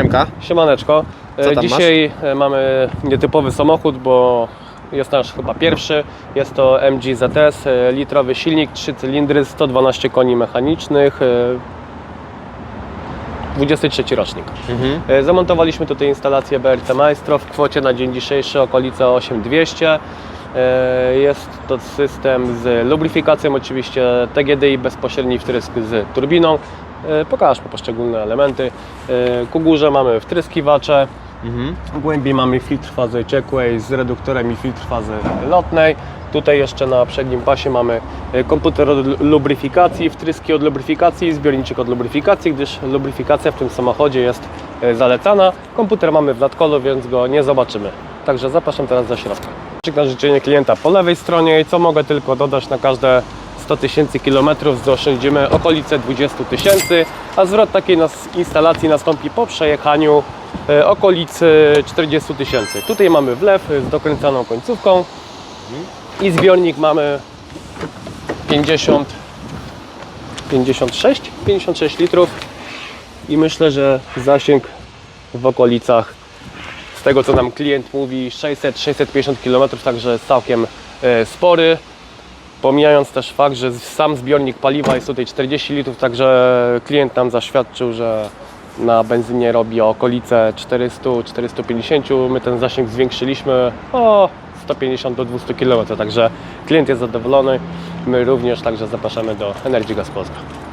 Siemka. Siemaneczko. E, Dzisiaj e, mamy nietypowy samochód, bo jest nasz chyba pierwszy. Jest to MG ZS, e, litrowy silnik, 3 cylindry, 112 koni mechanicznych. e, 23 rocznik. Mhm. E, Zamontowaliśmy tutaj instalację BRC Maestro w kwocie na dzień dzisiejszy okolice 8200. E, Jest to system z lubryfikacją, oczywiście TGDI bezpośredni wtrysk z turbiną. E, Pokaż po poszczególne elementy. E, Ku górze mamy wtryskiwacze, Mhm. głębiej mamy filtr fazy ciekłej z reduktorem i filtr fazy lotnej. Tutaj jeszcze na przednim pasie mamy e, komputer od lubryfikacji, wtryski od lubryfikacji, zbiorniczek od lubryfikacji, gdyż lubryfikacja w tym samochodzie jest zalecana. Komputer mamy w nadkolu, więc go nie zobaczymy. Także zapraszam teraz do środka. Na życzenie klienta po lewej stronie i co mogę tylko dodać na każde 100 tysięcy kilometrów zaoszczędzimy okolice 20 tysięcy, a zwrot takiej instalacji nastąpi po przejechaniu e, okolicy 40 tysięcy. Tutaj mamy wlew z dokręcaną końcówką i zbiornik mamy 50 56 56 litrów i myślę, że zasięg w okolicach z tego co nam klient mówi 600-650 km, także całkiem e, spory. Pomijając też fakt, że sam zbiornik paliwa jest tutaj 40 litrów, także klient nam zaświadczył, że na benzynie robi okolice 400-450. My ten zasięg zwiększyliśmy o 150 do 200 km, także klient jest zadowolony. My również, także zapraszamy do Energy Gas Polska.